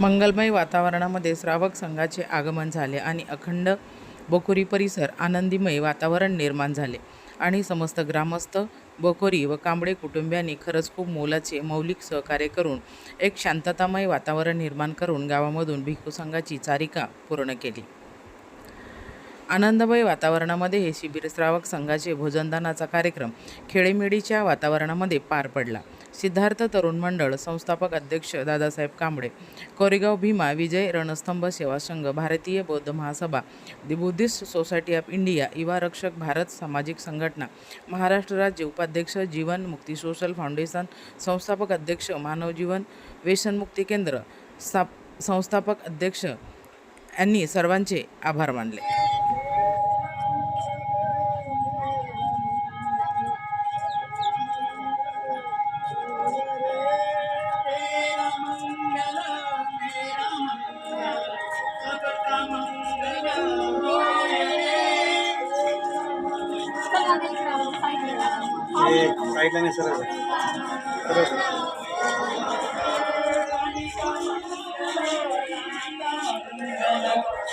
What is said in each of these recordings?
मंगलमय वातावरणामध्ये श्रावक संघाचे आगमन झाले आणि अखंड बोकोरी परिसर आनंदीमय वातावरण निर्माण झाले. आणि समस्त ग्रामस्थ बोकोरी व कांबळे कुटुंबियांनी खरंच खूप मोलाचे मौलिक सहकार्य करून एक शांततामय वातावरण निर्माण करून गावामधून भिक्खू संघाची चारिका पूर्ण केली. आनंदमय वातावरणामध्ये हे शिबिर श्रावक संघाचे भोजनदानाचा कार्यक्रम खेळीमेळीच्या वातावरणामध्ये पार पडला. सिद्धार्थ तरुण मंडळ संस्थापक अध्यक्ष दादासाहेब कांबळे कोरेगाव भीमा विजय रणस्तंभ सेवा संघ भारतीय बौद्ध महासभा दि बुद्धिस्ट सोसायटी ऑफ इंडिया युवा रक्षक भारत सामाजिक संघटना महाराष्ट्र राज्य उपाध्यक्ष जीवन मुक्ती सोशल फाउंडेशन संस्थापक अध्यक्ष मानवजीवन व्यसनमुक्ती केंद्र स्थाप संस्थापक अध्यक्ष यांनी सर्वांचे आभार मानले. रे साईडला नाही सरळ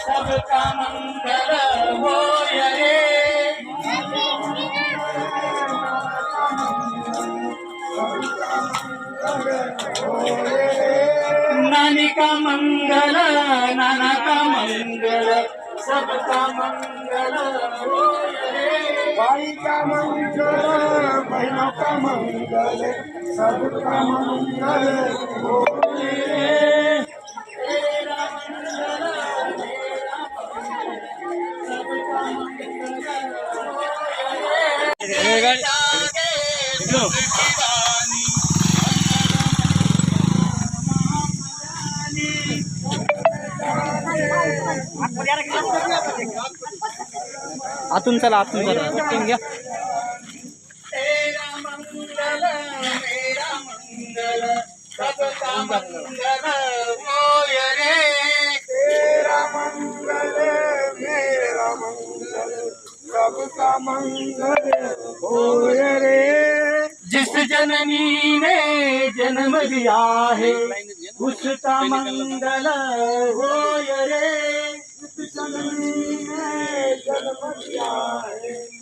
सबका मंगल होय रे नानी का मंगल नाना का मंगल सबका मंगल होय रे बाई का मंगल बहनों का मंगल सबका मंगल हो आतुन चला आतुन चला. पटकन घ्या. जिस जननी ने जन्म दिया है, उसका मंगल हो रे। जिस जननी Maria.